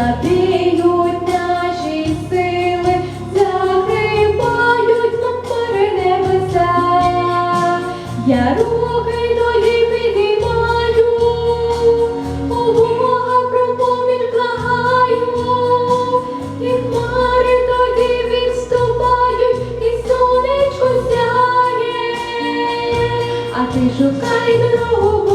слабіють наші сили, закривають нам пори небеса. Я руки тоді підіймаю, у Бога про благаю, і хмари тоді відступають, і сонечко сяє, а ти шукай дорогу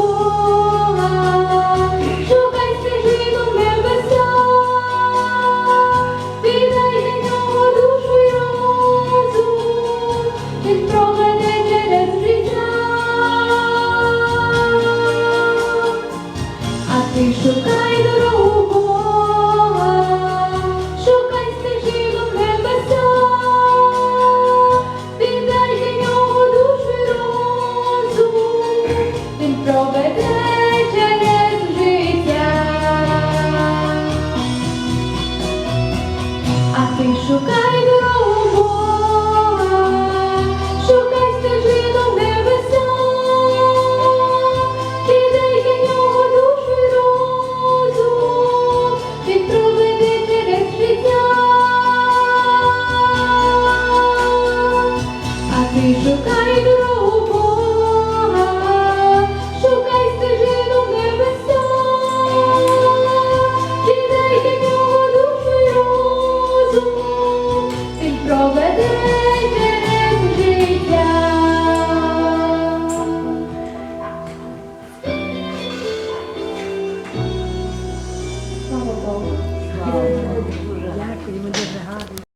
Amém.